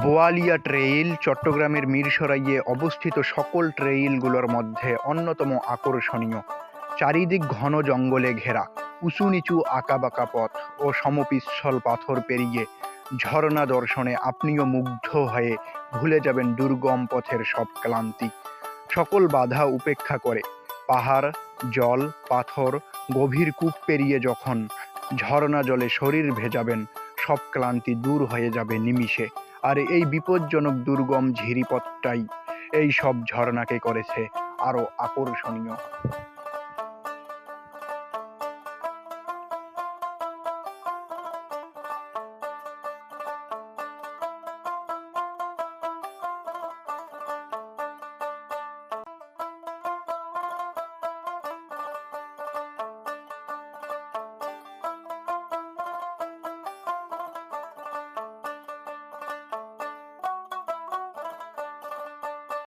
Boalia trail চট্টগ্রামের মিরসরাইয়ে অবস্থিত সকল ট্রেইলগুলোর মধ্যে অন্যতম আকর্ষণীয়। চারিদিক ঘন জঙ্গলে ঘেরা, উঁচু নিচু আঁকাবাঁকা পথ ও সমপিচ্ছল পাথর পেরিয়ে ঝর্ণা দর্শনে আপনিও মুগ্ধ হয়ে ভুলে যাবেন দুর্গম পথের সব ক্লান্তি। সকল বাধা উপেক্ষা করে, পাহাড়, জল, পাথর, গভীর কূপ পেরিয়ে যখন ঝর্ণা জলে শরীর ভেজাবেন, সব ক্লান্তি দূর হয়ে যাবে নিমিষে। আর এই বিপজ্জনক দুর্গম ঝিরিপথটাই এই সব ঝর্ণাকে করেছে আরও আকর্ষণীয়।